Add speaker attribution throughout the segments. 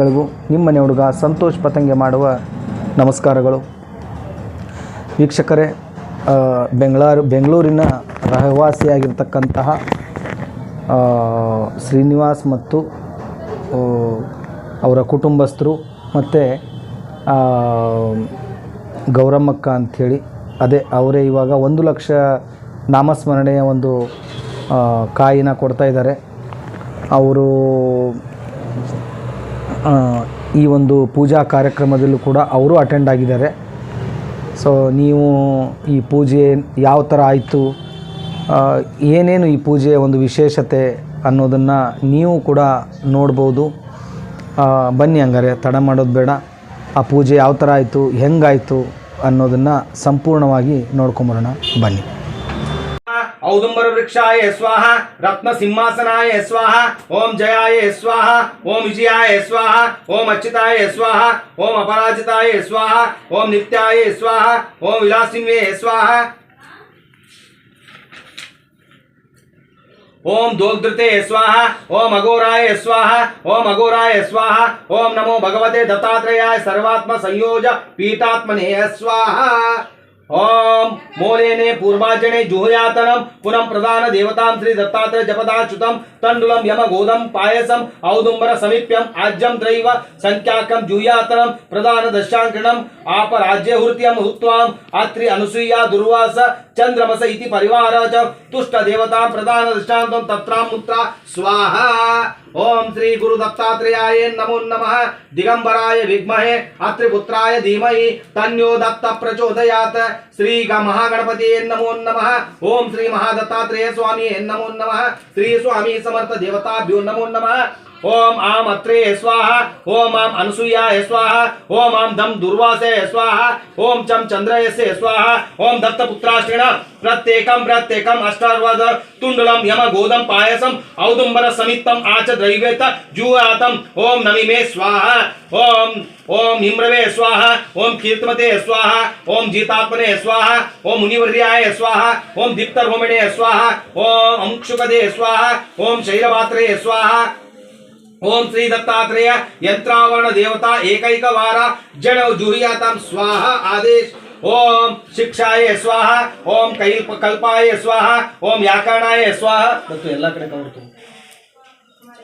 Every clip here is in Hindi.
Speaker 1: ನಿಮ್ಮ ಮನೆ ಹುಡುಗ ಸಂತೋಷ್ ಪತಂಗೆ ಮಾಡುವ ನಮಸ್ಕಾರಗಳು. ವೀಕ್ಷಕರೇ ಬೆಂಗಳೂರು, ಬೆಂಗಳೂರಿನ ರಹವಾಸಿಯಾಗಿರ್ತಕ್ಕಂತಹ ಶ್ರೀನಿವಾಸ್ ಮತ್ತು ಅವರ ಕುಟುಂಬಸ್ಥರು ಮತ್ತು ಗೌರಮ್ಮಕ್ಕ ಅಂಥೇಳಿ, ಅದೇ ಅವರೇ ಇವಾಗ ಒಂದು ಲಕ್ಷ ನಾಮಸ್ಮರಣೆಯ ಒಂದು ಕಾಯಿನ ಕೊಡ್ತಾ ಇದ್ದಾರೆ. ಅವರು ಈ ಒಂದು ಪೂಜಾ ಕಾರ್ಯಕ್ರಮದಲ್ಲೂ ಕೂಡ ಅವರು ಅಟೆಂಡ್ ಆಗಿದ್ದಾರೆ. ಸೊ ನೀವು ಈ ಪೂಜೆ ಯಾವ ಥರ ಆಯಿತು? ಏನೇನು ಈ ಪೂಜೆಯ ಒಂದು ವಿಶೇಷತೆ ಅನ್ನೋದನ್ನು ನೀವು ಕೂಡ ನೋಡ್ಬೋದು. ಬನ್ನಿ ಹಂಗಾರೆ, ತಡ ಮಾಡೋದು ಬೇಡ. ಆ ಪೂಜೆ ಯಾವ ಥರ ಆಯಿತು, ಹೆಂಗಾಯಿತು ಅನ್ನೋದನ್ನು ಸಂಪೂರ್ಣವಾಗಿ ನೋಡ್ಕೊಂಬರೋಣ. ಬನ್ನಿ. औदुंबर वृक्षा स्वाहा रत्न सिंहासनाय स्वाहा, ओम जयाय स्वाहा, ओम विजयाय स्वाहा, ओम अच्युताय स्वाहा, ओम अपराजिताय स्वाहा, ओम नित्याय स्वाहा, ओम विलासिन्वे स्वाहा। ओम दोग्धृते स्वाहा, ओम अघोराय स्वाहा, ओम अघोराय स्वाहा, ओम नमो भगवते दत्तात्रेयाय सर्वात्म संयोज पीतात्मने स्वाहा। ఓం మూలేనే పూర్వాచనే జుహయాతనం పునం ప్రధాన దేవతాం శ్రీ దత్తాత్రేయ జపదాచ్యుతం తండులం యమ గోదం పాయసం ఔదుంబర సమీప్యం ఆజ్యం త్రైవ సంఖ్యాకం జూయాతనం ప్రధాన దశాంకణం ఆపరాజ్యహృత్యం హృత్వాం అత్రి అనుసూయ దుర్వాస చంద్రమస ఇది పరివార తుష్ట దేవతా ప్రధాన దృష్టాంతం తత్రాముత్ర స్వాహ ओम श्री गुरु दत्तात्रेयाय नमो नमः। दिगंबराय विद्महे, अत्रिपुत्राय धीमहि, तन्यो दत्त प्रचोदयात। श्री महागणपति नमो नमः। ओम श्री महादत्तात्रेय स्वामी नमो नमः। श्री स्वामी समर्थ देवताभ्यो नमो नमः। ओम आम अत्रे स्वाहा ओम आम अनुसुया स्वाहा ओम आम दम दुर्वासे स्वाहा ओम चम चंद्रयसे स्वाहा ओम दत्तपुत्राष्टेण प्रत्येक प्रत्येकम् अष्टार्वद तुंडलम यम गोदम पायसम औदुम्बर समित्तम् आच द्रैवेत जुआतम् ओम नमिमे स्वाहा ओम ओम हिम्रवे स्वाहा ओम कीर्तमते स्वाहा ओम जीतात्मने स्वाहा ओम मुनिवर्याय स्वाहा ओम दीप्तर्होमिणे स्वाहा ओम अंक्षुकदे स्वाहा ओम शैलपात्रे स्वाहा ಓಂ ಶೈಲಪಾತ್ರೇ ಸ್ವಾಹ ಓಂ ಶ್ರೀ ದತ್ತಾತ್ರೇಯ ಯಂತ್ರಾವರಣ ದೇವತಾ ಏಕೈಕ ವಾರ ಜನ ಜುಹಿಯಾತಾಂ ಸ್ವಾಹ ಆದೇಶ್ ಓಂ ಶಿಕ್ಷಾಯ ಸ್ವಾಹ ಓಂ ಕೈಲ್ಪ ಕಲ್ಪಾಯ ಸ್ವಾಹ ಓಂ ಯಾಕರಣಾಯ ಸ್ವಾಹ ಮತ್ತು ಎಲ್ಲ ಕಡೆ ಕವರ್ತು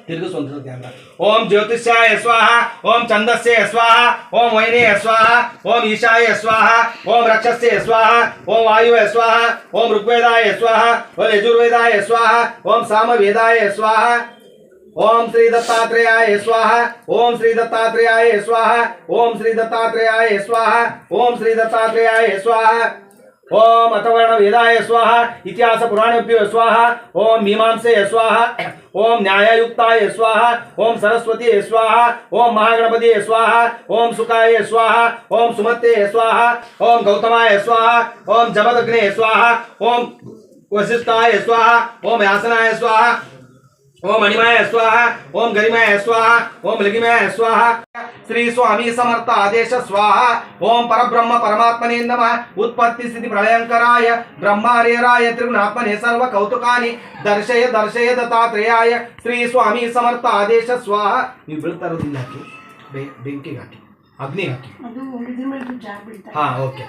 Speaker 1: ತಿರುಗಿಸ್ ಒಂದು ಧ್ಯಾನ ಓಂ ಜ್ಯೋತಿಷ್ಯಾಯ ಸ್ವಾಹ ಓಂ ಛಂದಸ್ಯ ಸ್ವಾಹ ಓಂ ವೈನೇ ಸ್ವಾಹ ಓಂ ಈಶಾಯ ಸ್ವಾಹ ಓಂ ರಕ್ಷಸ್ಯ ಸ್ವಾಹ ಓಂ ವಾಯುವೆ ಸ್ವಾಹ ಓಂ ಋಗ್ವೇದಾಯ ಸ್ವಾಹ ಓಂ ಯಜುರ್ವೇದಾಯ ಸ್ವಾಹ ಓಂ ಸಾಮವೇದಾಯ ಸ್ವಾಹ ओम श्री दत्तात्रेय स्वाहा ओम श्री दत्तात्रेय स्वाहा ओम श्री दत्तात्रेय स्वाहा ओम श्री दत्तात्रेयाय स्वाहा ओम अथवर्ण वेदाय स्वाहा इतिहास पुराणेभ्यो स्वाहा ओम मीमांसे स्वाहा ओम न्यायुक्ताय स्वाहा ओम सरस्वती स्वाहा ओम महागणपति स्वाहा ओम सुखाय स्वाहा ओम सुमते स्वाहा ओम गौतमाय स्वाहा ओम जमदग्ने स्वाहा ओम वशिष्ठाय स्वाहा ओम यासनाय स्वाहा ಓಂ ಮಣಿಮಯ ಸ್ವಾಹ ಓಂ ಗರಿಮಯ ಸ್ವಾಹ ಓಂ ಲಗಿಮಯ ಸ್ವಾಹ ಶ್ರೀ ಸ್ವಾಮಿ ಸಮರ್ಥ ಆದೇಶ ಸ್ವಾಹ ಓಂ ಪರಬ್ರಹ್ಮ ಪರಮಾತ್ಮನೇ ನಮಃ ಉತ್ಪತ್ತಿ ಸ್ಥಿತಿ ಪ್ರಳಯಂಕರಾಯ ಬ್ರಹ್ಮಾರ್ಯರಾಯ ತ್ರಿಗುಣಾತ್ಮನೆ ಸರ್ವ ಕೌತುಕಾನಿ ದರ್ಶಯ ದರ್ಶಯ ದತ್ತಾತ್ರೇಯಾಯ ಶ್ರೀ ಸ್ವಾಮಿ ಸಮರ್ಥ ಆದೇಶ ಸ್ವಾಹ ನೀವು ಬೀಳ್ತಾ ಇರೋದಿಲ್ಲ ಹಾಕಿ ಬೆ- ಬೆಂಕಿಗೆ ಹಾಕಿ ಅಗ್ನಿ ಹಾಕಿ
Speaker 2: ಅದು ಇದ್ರ ಮೇಲೆ ಜಾರ್ ಬೀಳ್ತಾ
Speaker 1: ಹಾ ಓಕೆ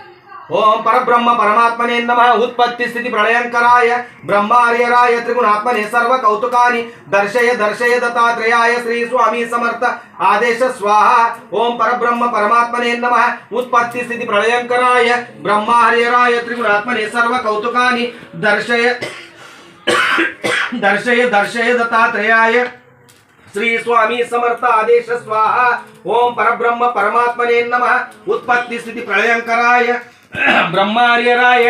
Speaker 1: ओम परब्रह्म परमात्मने नमः। उत्पत्ति स्थिति प्रलयंकराय ब्रह्मार्यराय त्रिगुणात्मने सर्व कौतुकानि दर्शय दर्शय, दत्तात्रेयाय श्री स्वामी समर्थ। आदेश स्वाहा। ओम परब्रह्म परमात्मने नमः। उत्पत्ति स्थिति प्रलयंकराय ब्रह्मार्यराय त्रिगुणात्मने सर्व कौतुकानि दर्शय दर्शय दर्शय, दत्तात्रेयाय श्री स्वामी समर्थ। आदेश स्वाहा। ओम परब्रह्म परमात्मने नमः। उत्पत्ति स्थिति प्रलयंकराय బ్రహ్మార్యరాయ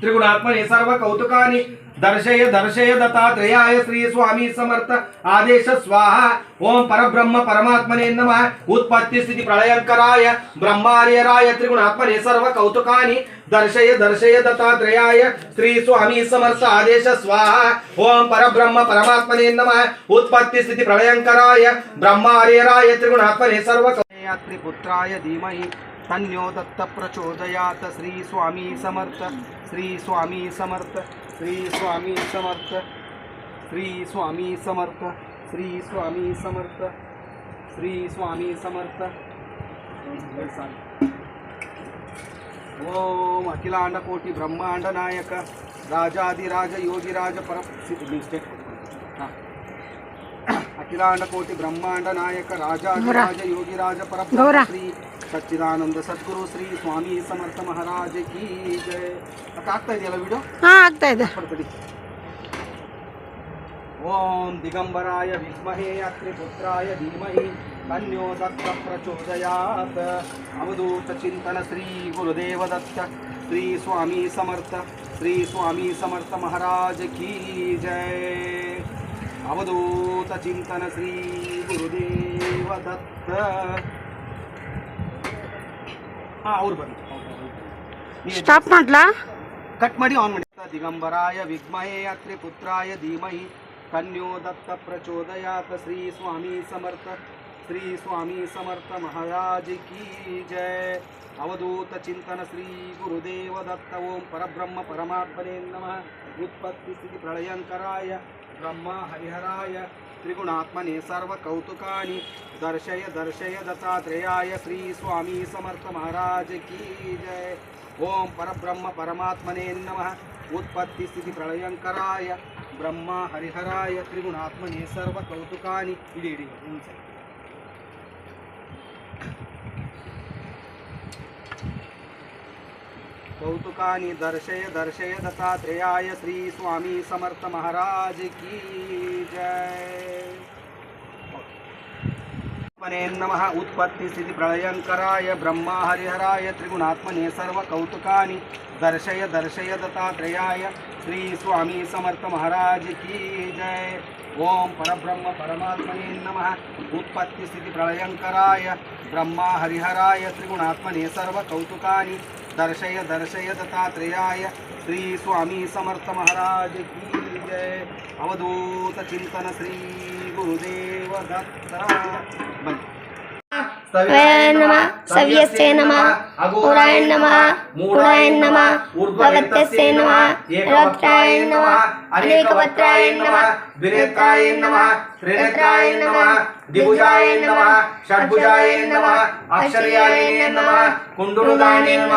Speaker 1: త్రిగుణాత్మని సర్వ కౌతుకాని దర్శయ దర్శయ దత్తాత్రేయాయ శ్రీ స్వామి సమర్థ ఆదేశ స్వాహ ఓం పరబ్రహ్మ పరమాత్మనే నమ ఉత్పత్తి స్థితి ప్రళయంకరాయ బ్రహ్మార్యరాయ త్రిగుణాత్మనే సర్వ కౌతుకాని దర్శయ దర్శయ దత్తాత్రేయాయ శ్రీ స్వామి సమర్థ ఆదేశ స్వాహ ఓం పరబ్రహ్మ పరమాత్మనే నమ ఉత్పత్తి స్థితి ప్రళయంకరాయ బ్రహ్మార్యరాయ త్రిగుణాత్మనే సర్వ పుత్రాయ ధీమహి तन्यो दत्त प्रचोदयात। श्री स्वामी समर्थ। श्री स्वामी समर्थ। श्री स्वामी समर्थ। श्री स्वामी समर्थ। श्री स्वामी समर्थ। श्री स्वामी समर्थ। ओम अखिलांड कोटि ब्रह्मांड नायक राजाधिराज योगिराज पर ಅಖಿಲಾಂಡ ಕೋಟಿ ಬ್ರಹ್ಮಾಂಡ ನಾಯಕ ರಾಜಾದಿರಾಜ ಯೋಗಿರಾಜ ಪರ ಶ್ರೀ ಸಚ್ಚಿದಾನಂದ ಸದ್ಗುರು ಶ್ರೀ ಸ್ವಾಮಿ ಸಮರ್ಥ ಮಹಾರಾಜ ಕಿ ಜಯ ಅಕ್ಕ ಆಗ್ತಾ ಇದೆಯಲ್ಲ ವಿಡಿಯೋ
Speaker 2: ಹಾ ಆಗ್ತಾ ಇದೆ
Speaker 1: ಪಡ್ಕೊಡಿ ಓಂ ದಿಗಂಬರಾಯ ವಿದ್ಮಹೇ ಅತ್ರಿಪುತ್ರಾಯ ಧೀಮಹಿ ತನ್ಯೋ ದತ್ತ ಪ್ರಚೋದಯಾತ್ ಅವಧೂತ ಚಿಂತನ ಶ್ರೀ ಗುರುದೇವ ದತ್ತ ಶ್ರೀ ಸ್ವಾಮಿ ಸಮರ್ಥ ಶ್ರೀ ಸ್ವಾಮಿ ಸಮರ್ಥ ಮಹಾರಾಜ ಕಿ ಜಯ ಅವಧೂತ ಚಿಂತನ ಶ್ರೀ ಗುರುದೇವ ದತ್ತ. ಹಾಂ ಅವ್ರು ಬನ್ನಿ. ಸ್ಟಾಪ್
Speaker 2: ಮಾಡ್ಲಾ?
Speaker 1: ಕಟ್ ಮಾಡಿ ಆನ್ ಮಾಡಿ. ದಿಗಂಬರಾಯ ವಿದ್ಮಹೇ ಅತ್ರಿ ಪುತ್ರಾಯ ಧೀಮಹಿ. ಕನ್ಯೋ ದತ್ತ ಪ್ರಚೋದಯಾತ. ಶ್ರೀ ಸ್ವಾಮಿ ಸಮರ್ಥ. ಶ್ರೀ ಸ್ವಾಮಿ ಸಮರ್ಥ ಮಹಾರಾಜ ಕೀ ಜಯ ಅವಧೂತ ಚಿಂತನ ಶ್ರೀ ಗುರುದೇವ ದತ್ತ. ಓಂ ಪರಬ್ರಹ್ಮ ಪರಮಾತ್ಮನೇ ನಮಃ. ಉತ್ಪತ್ತಿ ಸ್ಥಿತಿ ಪ್ರಳಯಂಕರಾಯ. ब्रह्म हरिहराय त्रिगुणात्मने सर्वकौतुका दर्शय दर्शय दत्तात्रेयाय श्री स्वामी समर्थ महाराज की जय ओम परब्रह्म परमात्मने नमः उत्पत्ति स्थिति प्रलयंकराय ब्रह्म हरिहराय त्रिगुणात्मने सर्वकौतुका कौतुका दर्शय दर्शय दत्तात्रेयाय श्री स्वामी समर्थ महाराज की जय। नम उत्पत्ति स्थिति प्रलयंकराय, ब्रह्म हरिहराय, त्रिगुणात्मने सर्वकौतुका दर्शय दर्शय दत्तात्रेयाय श्री स्वामी समर्थ महाराज की जय। ఓం పరబ్రహ్మ పరమాత్మనే నమ. ఉత్పత్తి స్థితి ప్రళయంకరాయ బ్రహ్మ హరిహరాయ త్రిగుణాత్మనే సర్వ కౌతుకాని దర్శయ దర్శయ దత్తాత్రేయాయ శ్రీ స్వామి సమర్థ మహారాజ్ అవధూత చింతన శ్రీ గురుదేవ దత్త. సవ్యస్తే నమ. అఘోరాయ నమ మూఢాయ నమ భగవత్తస్య నమ ఏకవక్త్రాయ నమ అనేకవక్త్రాయ నమ వినేత్రాయ నమ త్రినేత్రాయ నమ దిభుజాయ నమ షడ్భుజాయ నమ అక్షర్యాయ నమ కుండురుదాయ నమ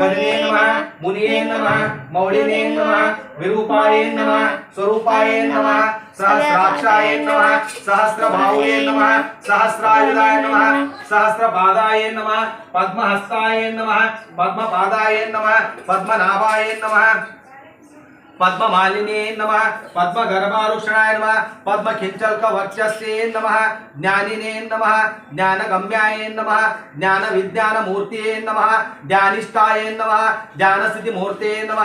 Speaker 1: గణే నమ మునియే నమ మౌళినే నమ విరూపాయ నమ స్వరూపాయ నమ सहस्राक्षाय नमः सहस्रभावये नमः सहस्रायुधाय नमः सहस्रपादाय नमः पद्महस्ताय పద్మపాదాయ నమ పద్మపాదాయ నమ పద్మనాభాయ నమ. पद्म मालिने नम पद्म गर्भारूषणाय नम पद्म खिंचलक वर्चस्ये नम, ज्ञानिने नम ज्ञान गम्याय नम ज्ञान विज्ञान मूर्तिये नम, ज्ञानिष्ठाय नम ज्ञान स्थिति मूर्ते नम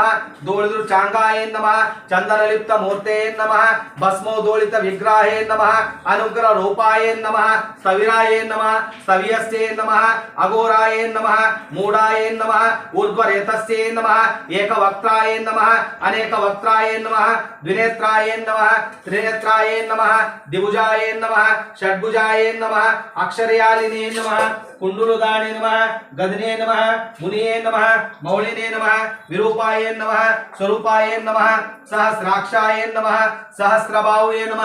Speaker 1: दोळिदु चांगाय नम चंदनलिप्त मूर्ते नम भस्मो दोलित विग्रहे नम अनुग्रह रूपाय नम, सविराय नम, सवियस्ये नम, अघोराय नम, मूढाय नम, ऊर्ध्वरेतस्ये नम, एकवक्त्राय नम अनेक వక్త్రాయే నమ ద్వినేత్రాయే నమ త్రినేత్రాయే నమ దిభుజాయే నమ షడ్భుజాయే నమ అక్షరయాలినే నమ కుండులుదాణే నమ గదనే నమ మునియే నమ మౌళినే నమ విరూపాయే నమ స్వరూపాయే నమ సహస్రాక్షాయ నమ సహస్రబాహుయే నమ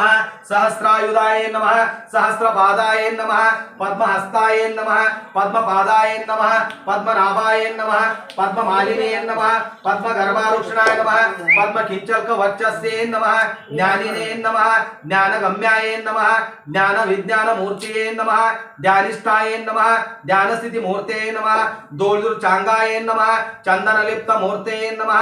Speaker 1: సహస్రాయుధాయ నమ సహస్రపాదాయ నమ పద్మహస్తాయ నమ పద్మపాదాయ నమ పద్మనాభాయ నమ పద్మమాలినే నమ పద్మగర్భారుక్షణాయ నమ పద్మకించల్క వర్చస్యే నమ జ్ఞానినే నమ జ్ఞానగమ్యాయ నమ జ్ఞాన విజ్ఞానమూర్తియే నమ ధ్యానిష్టాయ నమ ధ్యానస్థితి మూర్తే నమ దోళిదురు చాంగాయే నమ చందనలిప్త మూర్తే నమ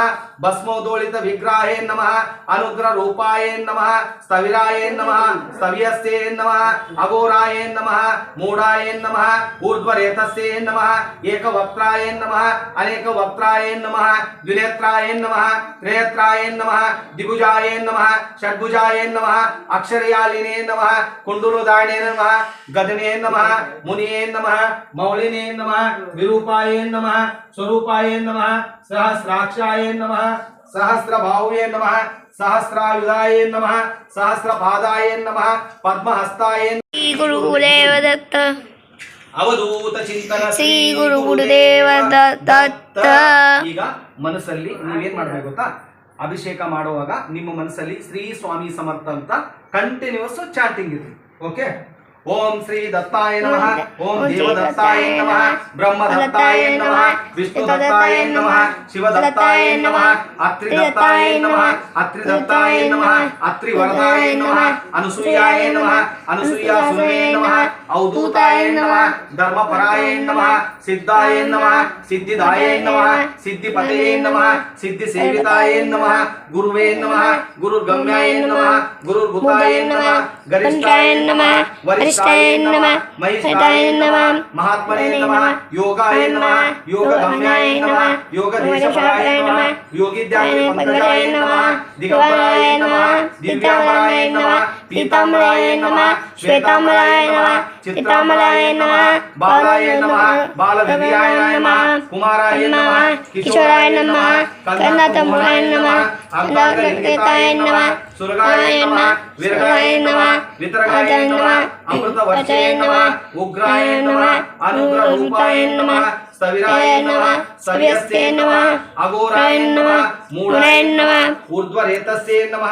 Speaker 1: భస్మోదోళిత విగ్రహే నమ అనుగ్ర రూపాయే నమ స్థవిరాయే నమ స్థవ్యస్యే నమ అఘోరాయే నమ మూఢాయే నమ ఊర్ధ్వరేతస్యే నమ ఏకవక్త్రాయ నమ అనేక వక్త్రాయ నమ ద్వినేత్రాయ నమ త్రేత్రాయ నమ దిభుజాయ నమ షడ్భుజాయ నమ అక్షరయాలినే నమ కుండులుదాయనే నమ గదనే నమ మునియే నమ ಮೌಳಿನೇ ನಮಃ ವಿರೂಪಾಯೇ ನಮಃ ಸ್ವರೂಪಾಯೇ ನಮಃ ಸಹಸ್ರಾಕ್ಷಾಯೇ ನಮಃ ಸಹಸ್ರಬಾಹುವೇ ನಮಃ ಸಹಸ್ರಾಯುಧಾಯೇ ನಮಃ ಸಹಸ್ರಪಾದಾಯೇ ನಮಃ ಪದ್ಮಹಸ್ತಾಯೇ ಶ್ರೀ ಗುರು
Speaker 3: ದತ್ತ
Speaker 1: ಅವಧೂತ ಚಿಂತನ ಶ್ರೀ ಗುರು ಗುರುದೇವ ದತ್ತ ಈಗ ಮನಸ್ಸಲ್ಲಿ ನೀವೇನ್ ಮಾಡ್ಬೇಕು ಗೊತ್ತಾ? ಅಭಿಷೇಕ ಮಾಡುವಾಗ ನಿಮ್ಮ ಮನಸ್ಸಲ್ಲಿ ಶ್ರೀ ಸ್ವಾಮಿ ಸಮರ್ಥ ಅಂತ ಕಂಟಿನ್ಯೂಸ್ ಚಾಟಿಂಗ್ ಇರ್ಲಿ ಓಕೆ ओम श्री दत्ताय नमः ओम देव दत्ताय नमः ब्रह्म दत्ताय नमः विष्णु दत्ताय नमः शिव दत्ताय नमः अत्रि दत्ताय नमः अत्रि दत्ताय नमः अत्रि वरदाय नमः अनुसूयाय नमः अनुसूया सुमे नमः औदूताय नमः धर्मपराय नमः सिद्धाय नमः सिद्धिदाय नमः सिद्धिपते नमः सिद्धिसेविताय नमः गुरुवे नमः गुरुगम्याय नमः गुरुभूताय नमः गरिष्ठाय नमः वरिष्ठ वसिष्ठाय नमः महिष्ठाय नमः महात्मने पीताम्बराय नमः बालाय नमः बालविद्याय नमः कुमाराय नमः किशोराय नमः कर्णातम्बराय नमः अन्धाकृताय नमः सुरगाय नमः విరగాయ నమ వితరగాయ నమ అమృతవర్షాయ నమ ఉగ్రాయ నమ అనుగ్రహరూపాయ నమ స్థవిరాయ నమ సవ్యస్తే నమ అఘోరాయ నమ మూఢాయ నమ ఊర్ధ్వరేతస్యే నమ.